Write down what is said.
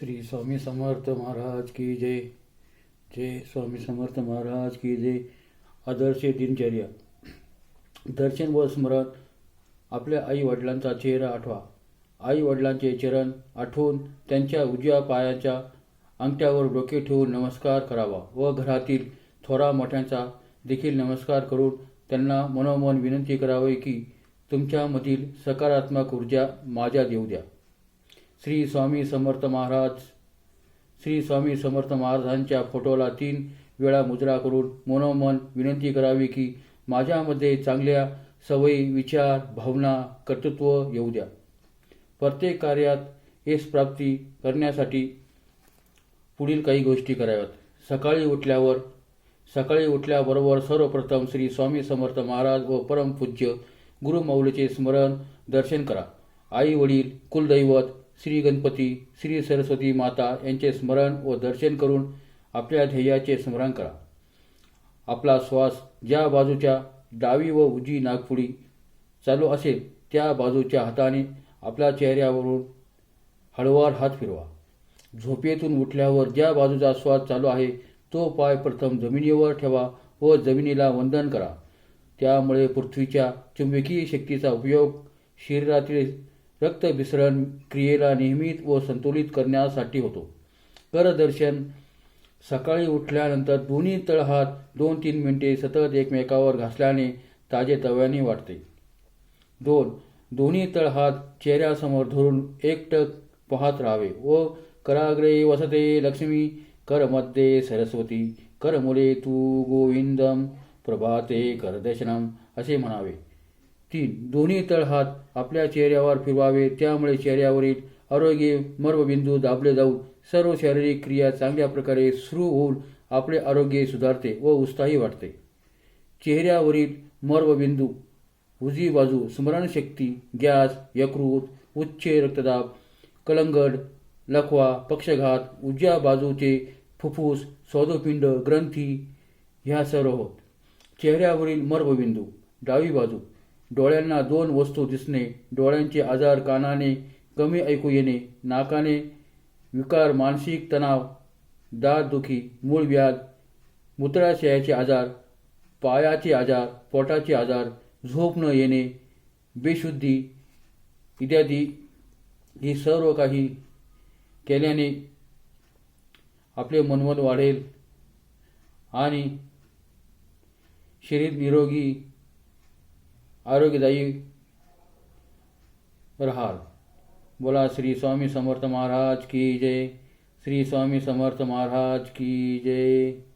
श्री स्वामी समर्थ महाराज की जय. जय स्वामी समर्थ महाराज की जय. आदर्श दिनचर्या. दर्शन व स्मरण आपल्या आई वडिलांचा चेहरा आठवा. आई वडिलांचे चरण आठवून त्यांच्या उजव्या पायाच्या अंगठ्यावर डोके ठेवून नमस्कार करावा व घरातील थोरा मोठ्यांचा देखील नमस्कार करून त्यांना मनोमन विनंती करावी की तुमच्यामधील सकारात्मक ऊर्जा माझ्या देऊ द्या. श्री स्वामी समर्थ महाराज श्री स्वामी समर्थ महाराजांच्या फोटोला तीन वेळा मुद्रा करून मनोमन विनंती करावी की माझ्यामध्ये चांगल्या सवयी विचार भावना कर्तृत्व येऊ द्या. प्रत्येक कार्यात यश प्राप्ती करण्यासाठी पुढील काही गोष्टी कराव्यात. सकाळी उठल्यावर सकाळी उठल्याबरोबर सर्वप्रथम श्री स्वामी समर्थ महाराज व परमपूज्य गुरुमौलीचे स्मरण दर्शन करा. आई वडील कुलदैवत श्री गणपती श्री सरस्वती माता यांचे स्मरण व दर्शन करून आपल्या ध्येयाचे स्मरण करा. आपला श्वास ज्या बाजूच्या डावी व उजी नागपुडी चालू असेल त्या बाजूच्या हाताने आपल्या चेहऱ्यावरून हळवार हात फिरवा. झोपेतून उठल्यावर ज्या बाजूचा श्वास चालू आहे तो पाय प्रथम जमिनीवर ठेवा व जमिनीला वंदन करा. त्यामुळे पृथ्वीच्या चुंबकीय शक्तीचा उपयोग शरीरातील रक्तभिसरण क्रियेला नियमित व संतुलित करण्यासाठी होतो. करदर्शन सकाळी उठल्यानंतर दोन्ही तळहात दोन तीन मिनिटे सतत एकमेकावर घासल्याने ताजे तव्याने वाटते. दोन दोन्ही तळहात चेहऱ्यासमोर धरून एकटक पाहत राहावे व कराग्रे वसते लक्ष्मी करमध्ये सरस्वती करमुले तू गोविंदम प्रभाते करदर्शनम असे म्हणावे. तीन दोन्ही तळहात आपल्या चेहऱ्यावर फिरवावे त्यामुळे चेहऱ्यावरील आरोग्य मर्मबिंदू दाबले जाऊन सर्व शारीरिक क्रिया चांगल्या प्रकारे सुरू होऊन आपले आरोग्य सुधारते व उत्साही वाटते. चेहऱ्यावरील मर्मबिंदू उजवी बाजू स्मरणशक्ती गॅस यकृत उच्च रक्तदाब कलंगड लखवा पक्षघात उजव्या बाजूचे फुफ्फुस स्वादुपिंड ग्रंथी ह्या सर्व होत. चेहऱ्यावरील मर्मबिंदू डावी बाजू डोळ्यांना दोन वस्तू दिसणे डोळ्यांचे आजार कानाने कमी ऐकू येणे नाकाने विकार मानसिक तणाव दातदुखी मूळव्याध मूत्राशयाचे आजार पायाचे आजार पोटाचे आजार झोप न येणे बेशुद्धी इत्यादी ही सर्व काही केल्याने आपले मनमन वाढेल आणि शरीर निरोगी आरोग्यदायी राहाल बोला श्री स्वामी समर्थ महाराज की जय। श्री स्वामी समर्थ महाराज की जय।